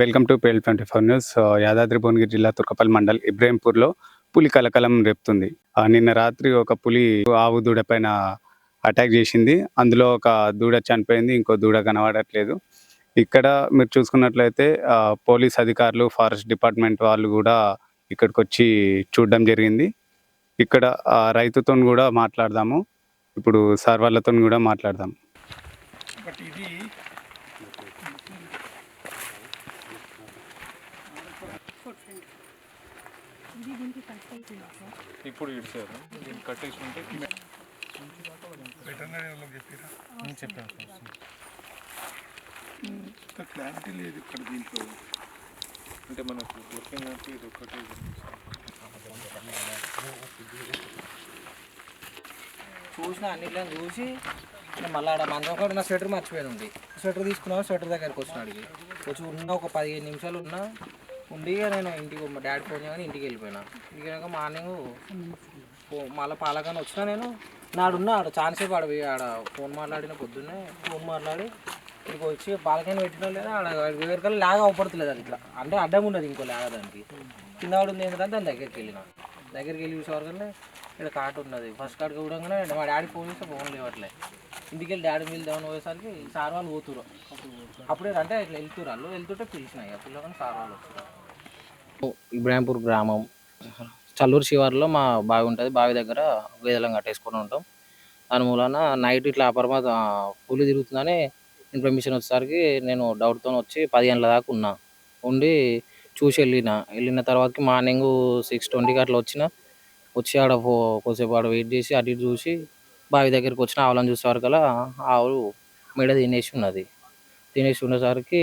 Welcome to pale twenty four news. Yadadri Bhuvanagiri జిల్లా తుర్కపల్లి మండల్ ఇబ్రాహీంపూర్లో పులి కలకలం రేపుతుంది. నిన్న రాత్రి ఒక పులి ఆవు దూడ పైన అటాక్ చేసింది. అందులో ఒక దూడ చనిపోయింది. ఇంకో దూడ కనబడట్లేదు. ఇక్కడ మీరు చూసుకున్నట్లయితే పోలీస్ అధికారులు ఫారెస్ట్ డిపార్ట్మెంట్ వాళ్ళు కూడా ఇక్కడికి వచ్చి చూడడం జరిగింది. ఇక్కడ రైతుతో కూడా మాట్లాడదాము. ఇప్పుడు సార్ వాళ్ళతో కూడా మాట్లాడదాం బట్ ఇది ఇప్పుడు ఇడిచారు. దీన్ని కట్టేసి ఉంటే వెటర్నరీ వాళ్ళకి చెప్పిరా చెప్పాను క్లారిటీ లేదు ఇక్కడ దీంట్లో. అంటే మనకు అంటే ఇది ఒకటి చూసిన అన్నిట్లో చూసి మళ్ళీ ఆడ మంచం కూడా నా స్వెటర్ మర్చిపోయి ఉంది స్వెటర్ తీసుకున్నాను స్వెటర్ దగ్గరికి వచ్చిన అడిగి. వచ్చి ఉన్న ఒక పదిహేను నిమిషాలు ఉన్నా ఉండిగా నేను ఇంటికి మా డాడీ ఫోన్ చేయగానే ఇంటికి వెళ్ళిపోయినా. ఇంటికి వెళ్ళాక మార్నింగ్ మళ్ళీ పాలకాని వచ్చినా నేను. నాడున్నా ఆడ ఛాన్సేపు ఆడ ఆడ ఫోన్ మాట్లాడిన పొద్దున్నే ఫోన్ మాట్లాడి ఇక్కడికి వచ్చి పాలకాయని పెట్టినా లేదా ఆడ వేరకల్లా లాగ అవపడతలేదు అది ఇట్లా. అంటే అడ్డం ఉండదు ఇంకో లాగ దానికి. కింద వాడు ఉంది ఏంటంటే దాని దగ్గరికి వెళ్ళిన. దగ్గరికి వెళ్ళి చూసేవరకనే ఇక్కడ కార్డు ఉన్నది. ఫస్ట్ కార్డ్కి ఇవ్వడంగానే మా డాడీ ఫోన్ చేస్తే ఫోన్ లేవట్లే. ఇంటికి వెళ్ళి డాడీ మీద దేవని పోయేసరికి సార్ వాళ్ళు పోతురు అప్పుడే అంటే ఇట్లా వెళ్తురు వాళ్ళు. వెళ్తుంటే పిలిచినాయి అప్పుడు కానీ సార్ వాళ్ళు వచ్చారు ఇబ్రాహింపూర్ గ్రామం చల్లూరు శివారులో మా బావి ఉంటుంది. బావి దగ్గర గేదెలను కట్టేసుకొని ఉంటాం. దాని మూలాన నైట్ ఇట్లా అపరమత పులి తిరుగుతుందని ఇన్ఫర్మేషన్ వచ్చేసరికి నేను డౌట్తో వచ్చి పది గంటల దాకా ఉన్నా. ఉండి చూసి వెళ్ళిన. వెళ్ళిన తర్వాతకి మార్నింగ్ సిక్స్ ట్వంటీకి అట్లా వచ్చిన. వచ్చి ఆడ కొద్దిసేపు ఆడ వెయిట్ చేసి అటు ఇటు చూసి బావి దగ్గరికి వచ్చిన. ఆవులను చూసేవారు వరకల్లా ఆవు మెడ తినేసి ఉన్నది. తినేసి ఉండేసరికి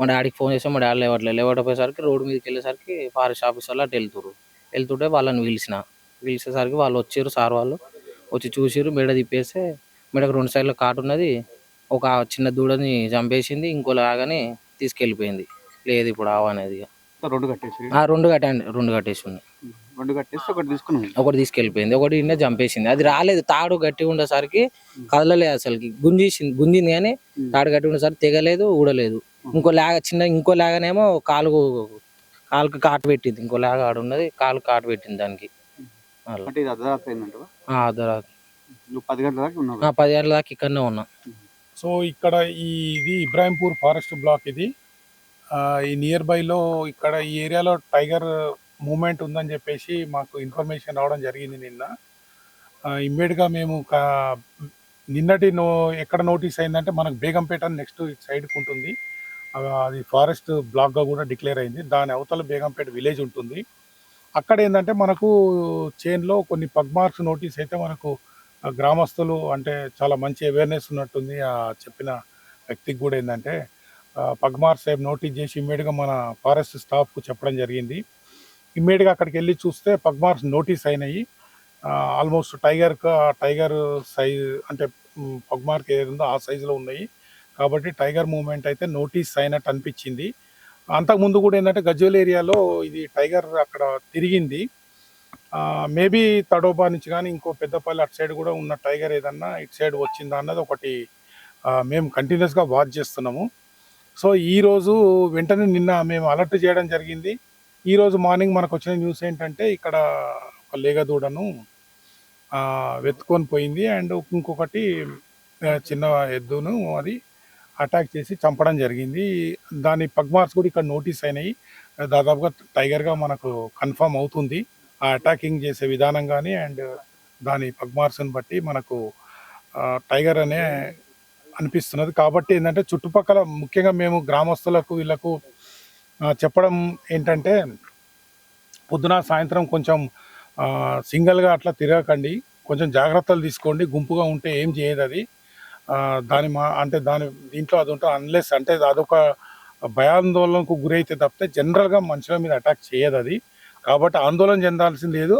మా డాడీకి ఫోన్ చేస్తే మా డాడీ లేవట్లేదు. లేవకపోయేసరికి రోడ్డు మీదకి వెళ్ళేసరికి ఫారెస్ట్ ఆఫీసర్లు అటు వెళ్తురు వెళ్తుంటే వాళ్ళని పిలిచిన. పిలిచేసరికి వాళ్ళు వచ్చారు సార్ వాళ్ళు వచ్చి చూసిరు మెడ తిప్పేస్తే మెడకు రెండు సైడ్ల కాటు ఉన్నది. ఒక చిన్న దూడని చంపేసింది. ఇంకో లాగానే తీసుకెళ్ళిపోయింది. లేదు ఇప్పుడు ఆవు అనేది. రెండు కట్టేసి ఆ రెండు కట్టండి రెండు కట్టేసి ఉన్నాయి రెండు కట్టేసి ఒకటి తీసుకున్నాం. ఒకటి తీసుకెళ్ళిపోయింది. ఒకటి నిన్న చంపేసింది. అది రాలేదు. తాడు గట్టిగా ఉండేసరికి కదలలేదు అసలుకి. గుంజేసింది. గుంజింది కానీ తాడు గట్టి ఉండేసరికి తెగలేదు ఊడలేదు. ఇంకో లాగ చిన్న ఇంకో లాగనేమో కాలు కాలుకి కాటు పెట్టింది. ఇంకో లాగ ఆడ ఉన్నది కాలు కాటు పెట్టింది దానికి. అలా. అంటే ఇది అర్ధరాత్రి అయిందంటవా? ఆ, అర్ధరాత్రి. నువ్వు పది గంటల దాకా ఉన్నావు ఆ, పది ఏళ్ళ దాకా ఇక్కడనే ఉన్నా. సో ఇక్కడ ఈ ఇది ఇబ్రాహింపూర్ ఫారెస్ట్ బ్లాక్ ఇది. ఆ, ఈ నియర్ బైలో ఇక్కడ ఈ ఏరియాలో టైగర్ మూమెంట్ ఉందని చెప్పేసి మాకు ఇన్ఫర్మేషన్ రావడం జరిగింది నిన్న. ఇమ్మీడియట్గా మేము నిన్నటి నో ఎక్కడ నోటీస్ అయిందంటే మనకు బేగంపేట నెక్స్ట్ ఇటు సైడ్కి ఉంటుంది. అది ఫారెస్ట్ బ్లాక్గా కూడా డిక్లేర్ అయింది. దాని అవతల బేగంపేట విలేజ్ ఉంటుంది. అక్కడ ఏంటంటే మనకు చైన్లో కొన్ని పగ్మార్క్స్ నోటీస్ అయితే మనకు గ్రామస్తులు అంటే చాలా మంచి అవేర్నెస్ ఉన్నట్టుంది. ఆ చెప్పిన వ్యక్తికి కూడా ఏంటంటే పగ్మార్ సాహెబ్ నోటీస్ చేసి ఇమ్మీడియట్గా మన ఫారెస్ట్ స్టాఫ్కు చెప్పడం జరిగింది. ఇమ్మీడియట్గా అక్కడికి వెళ్ళి చూస్తే పగ్మార్క్స్ నోటీస్ అయినాయి. ఆల్మోస్ట్ టైగర్ టైగర్ సైజ్ అంటే పగ్మార్క్ ఏది ఉందో ఆ సైజులో ఉన్నాయి. కాబట్టి టైగర్ మూమెంట్ అయితే నోటీస్ అయినట్టు అనిపించింది. అంతకుముందు కూడా ఏంటంటే గజ్వేల్ ఏరియాలో ఇది టైగర్ అక్కడ తిరిగింది. మేబీ తడోబా నుంచి కానీ ఇంకో పెద్దపల్లి అటు సైడ్ కూడా ఉన్న టైగర్ ఏదన్నా ఇటు సైడ్ వచ్చిందా అన్నది ఒకటి మేము కంటిన్యూస్గా వాచ్ చేస్తున్నాము. సో ఈరోజు వెంటనే నిన్న మేము అలర్ట్ చేయడం జరిగింది. ఈరోజు మార్నింగ్ మనకు వచ్చిన న్యూస్ ఏంటంటే ఇక్కడ ఒక లేగదూడను వెతుకొని పోయింది. అండ్ ఇంకొకటి చిన్న ఎద్దును అది అటాక్ చేసి చంపడం జరిగింది. దాని పగ్మార్క్స్ కూడా ఇక్కడ నోటీస్ అయినాయి. దాదాపుగా టైగర్గా మనకు కన్ఫర్మ్ అవుతుంది. ఆ అటాకింగ్ చేసే విధానం కానీ అండ్ దాని పగ్మార్క్స్ని బట్టి మనకు టైగర్ అనే అనిపిస్తున్నది. కాబట్టి ఏంటంటే చుట్టుపక్కల ముఖ్యంగా మేము గ్రామస్తులకు వీళ్ళకు చెప్పడం ఏంటంటే పొద్దున సాయంత్రం కొంచెం సింగిల్గా అట్లా తిరగకండి. కొంచెం జాగ్రత్తలు తీసుకోండి. గుంపుగా ఉంటే ఏం చేయదు అది. దాని మా అంటే దాని దీంట్లో అది ఉంటుంది అన్లెస్ అంటే అదొక భయాందోళనకు గురైతే తప్పితే జనరల్గా మనుషుల మీద అటాక్ చేయదు అది. కాబట్టి ఆందోళన చెందాల్సింది లేదు.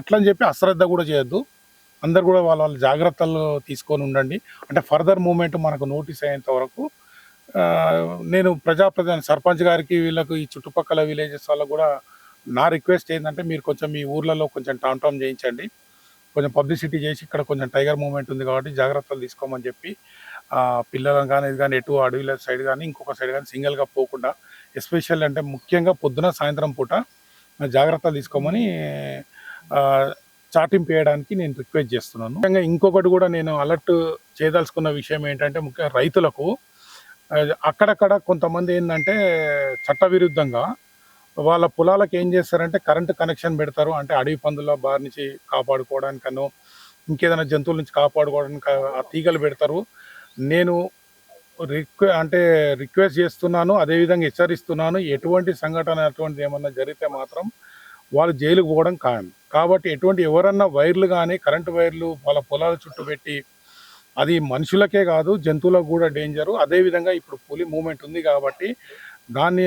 అట్లని చెప్పి అశ్రద్ధ కూడా చేయొద్దు. అందరు కూడా వాళ్ళ వాళ్ళ జాగ్రత్తలు తీసుకొని ఉండండి. అంటే ఫర్దర్ మూమెంట్ మనకు నోటీస్ అయ్యేంత వరకు నేను ప్రజాప్రధాని సర్పంచ్ గారికి వీళ్ళకు ఈ చుట్టుపక్కల విలేజెస్ వాళ్ళకు కూడా నా రిక్వెస్ట్ ఏంటంటే మీరు కొంచెం మీ ఊర్లలో కొంచెం టామ్ టామ్ చేయించండి. కొంచెం పబ్లిసిటీ చేసి ఇక్కడ కొంచెం టైగర్ మూమెంట్ ఉంది కాబట్టి జాగ్రత్తలు తీసుకోమని చెప్పి పిల్లలను కానీ ఇది కానీ ఎటు అడవిల సైడ్ కానీ ఇంకొక సైడ్ కానీ సింగిల్గా పోకుండా ఎస్పెషల్ అంటే ముఖ్యంగా పొద్దున సాయంత్రం పూట జాగ్రత్తలు తీసుకోమని చాటింపు వేయడానికి నేను రిక్వెస్ట్ చేస్తున్నాను. ముఖ్యంగా ఇంకొకటి కూడా నేను అలర్ట్ చేయదలుచుకున్న విషయం ఏంటంటే ముఖ్యంగా రైతులకు అక్కడక్కడ కొంతమంది ఏంటంటే చట్టవిరుద్ధంగా వాళ్ళ పొలాలకు ఏం చేస్తారంటే కరెంటు కనెక్షన్ పెడతారు. అంటే అడవి పందుల బారి నుంచి కాపాడుకోవడానికనో ఇంకేదైనా జంతువుల నుంచి కాపాడుకోవడానికి ఆ తీగలు పెడతారు. నేను రిక్వె అంటే రిక్వెస్ట్ చేస్తున్నాను అదేవిధంగా హెచ్చరిస్తున్నాను ఎటువంటి సంఘటన అటువంటిది ఏమన్నా జరిగితే మాత్రం వాళ్ళు జైలుకు పోవడం ఖాయం. కాబట్టి ఎటువంటి ఎవరన్నా వైర్లు కానీ కరెంటు వైర్లు వాళ్ళ పొలాల చుట్టూ పెట్టి అది మనుషులకే కాదు జంతువులకు కూడా డేంజరు. అదేవిధంగా ఇప్పుడు పులి మూమెంట్ ఉంది కాబట్టి దాన్ని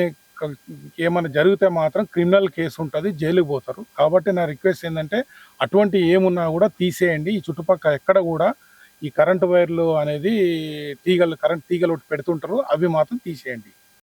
ఏమైనా జరిగితే మాత్రం క్రిమినల్ కేసు ఉంటుంది జైలుకి పోతారు. కాబట్టి నా రిక్వెస్ట్ ఏంటంటే అటువంటి ఏమున్నా కూడా తీసేయండి. ఈ చుట్టుపక్కల ఎక్కడ కూడా ఈ కరెంటు వైర్లు అనేది తీగలు కరెంట్ తీగలు ఒకటి పెడుతుంటారు అవి మాత్రం తీసేయండి.